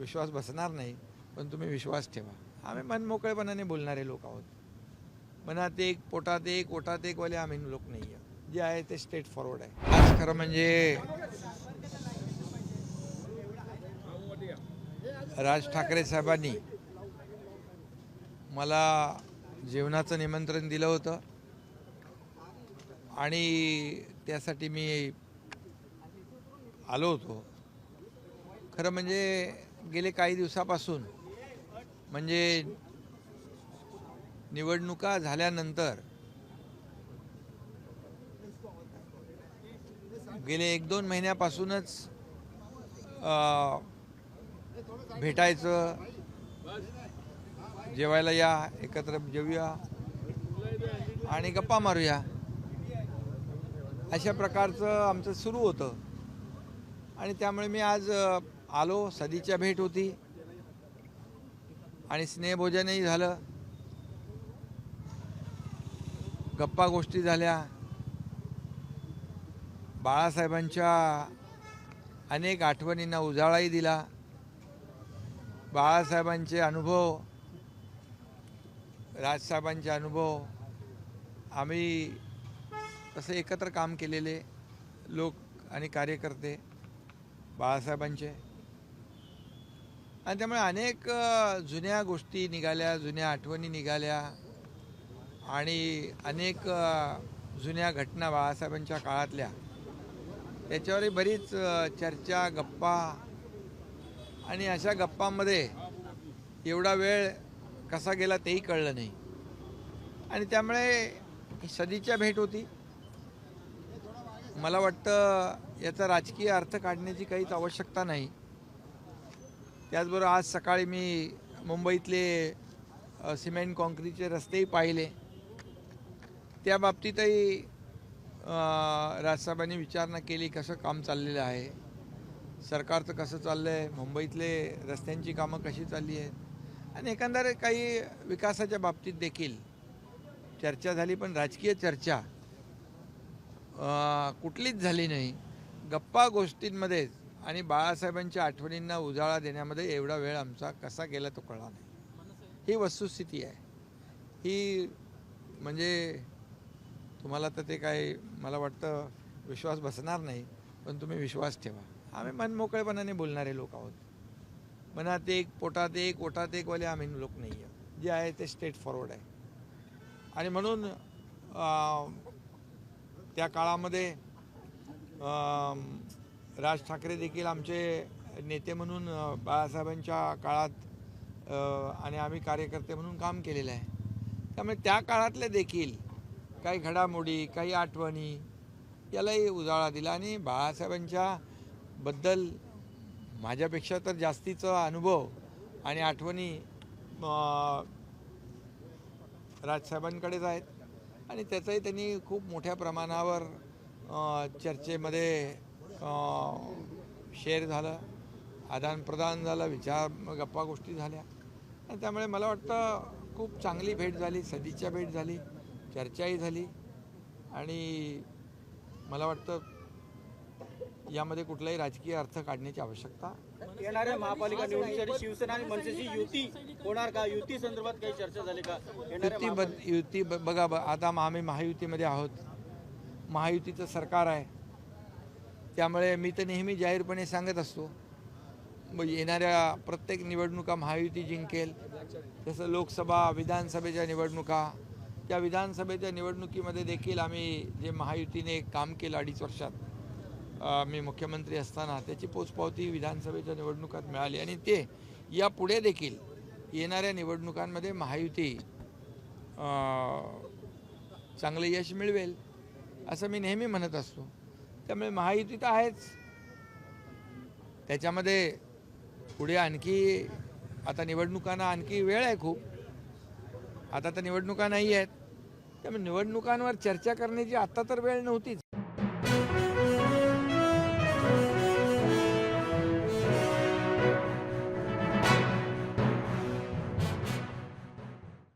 विश्वास बसणार नाही पण तुम्ही विश्वास ठेवा. आम्ही मनमोकळेपणाने बोलणारे लोक आहोत. मनात एक पोटात एक ओटात एकवाले आम्ही लोक नाही आहे जे आहे ते स्ट्रेट फॉरवर्ड आहे. आज खरं म्हणजे राज ठाकरे साहेबांनी मला जेवणाचं निमंत्रण दिलं होतं. आणि त्यासाठी मी आलो होतो. खरं म्हणजे गेले काही दिवसापासून म्हणजे निवडणुका झाल्यानंतर गेले एक दोन महिन्यापासूनच भेटायचं जेवायला या एकत्र जेवूया आणि गप्पा मारूया. अशा प्रकारचं आमचं सुरू होतं. आणि त्यामुळे मी आज आलो सदीच्या भेट होती. आणि स्नेहभोजनही झालं. गप्पा गोष्टी झाल्या. बाळासाहेबांच्या अनेक आठवणींना उजाळाही दिला. बाळासाहेबांचे अनुभव राजसाहेबांचे अनुभव. आम्ही तसे एकत्र काम केलेले लोक आणि कार्यकर्ते बाळासाहेबांचे. आणि त्यामुळे अनेक जुन्या गोष्टी निघाल्या जुन्या आठवणी निघाल्या आणि अनेक जुन्या घटना बाळासाहेबांच्या काळातल्या त्याच्यावरही बरीच चर्चा गप्पा आणि अशा गप्पांमध्ये एवढा वेळ कसा गेला तेही कळलं नाही. आणि त्यामुळे सदीच्या भेट होती. मला वाटतं याचा राजकीय अर्थ काढण्याची काहीच आवश्यकता नाही. त्याचबरोबर आज सकाळी मी मुंबईतले सिमेंट कॉन्क्रीटचे रस्तेही पाहिले. त्या बाबतीतही राजसाहेबांनी विचारणा केली कसं काम चाललेलं आहे. सरकारचं कसं चाललं आहे मुंबईतले रस्त्यांची कामं कशी चालली आहेत? आणि एकंदर काही विकासाच्या बाबतीत देखील चर्चा झाली पण राजकीय चर्चा कुठलीच झाली नाही. गप्पा गोष्टींमध्येच आणि बाळासाहेबांच्या आठवणींना उजाळा देण्यामध्ये एवढा वेळ आमचा कसा गेला तो कळला नाही. ही वस्तुस्थिती आहे. ही म्हणजे तुम्हाला तर ते काय मला वाटतं विश्वास बसणार नाही पण तुम्ही विश्वास ठेवा. आम्ही मनमोकळेपणाने बोलणारे लोक आहोत. मनात एक पोटात एक ओटात एकवाले आम्ही लोक नाही आहे जे आहे ते स्ट्रेट फॉरवर्ड आहे. आणि म्हणून त्या काळामध्ये राज ठाकरे देखील आमचे नेते म्हणून बाळासाहेबांच्या काळात आणि आम्ही कार्यकर्ते म्हणून काम केलेलं आहे. त्यामुळे त्या काळातले देखील काही घडामोडी काही आठवणी यालाही उजाळा दिला आणि बाळासाहेबांच्या बद्दल माझ्यापेक्षा तर जास्तीचा अनुभव आणि आठवणी राजसाहेबांकडेच आहेत. आणि त्याचंही त्यांनी खूप मोठ्या प्रमाणावर चर्चेमध्ये शेअर झालं आदानप्रदान झालं विचार गप्पा गोष्टी झाल्या. आणि त्यामुळे मला वाटतं खूप चांगली भेट झाली सदीच्या भेट झाली चर्चाही झाली. आणि मला वाटतं यामध्ये कुठलाही राजकीय अर्थ काढण्याची आवश्यकता येणाऱ्या महापालिका निवडणुकीसाठी शिवसेना आणि मनसेची युती होणार का? युती संदर्भात काही चर्चा झाली का? युती बद युती ब- बघा ब- आता आम्ही महायुतीमध्ये आहोत. महायुतीचं सरकार आहे. त्यामुळे मी तर नेहमी जाहीरपणे सांगत असतो. मग येणाऱ्या प्रत्येक निवडणुका महायुती जिंकेल. जसं लोकसभा विधानसभेच्या निवडणुका. त्या विधानसभेच्या निवडणुकीमध्ये देखील आम्ही जे महायुतीने काम केलं अडीच वर्षात मी मुख्यमंत्री असताना त्याची पोचपावती विधानसभेच्या निवडणुकात मिळाली. आणि ते यापुढे देखील येणाऱ्या निवडणुकांमध्ये महायुती चांगलं यश मिळवेल असं मी नेहमी म्हणत असतो. त्यामुळे महायुती तर आहेच. त्याच्यामध्ये पुढे आणखी आता निवडणुकांना आणखी वेळ आहे खूप. आता तर निवडणुका नाही आहेत त्यामुळे निवडणुकांवर चर्चा करण्याची आत्ता तर वेळ नव्हतीच.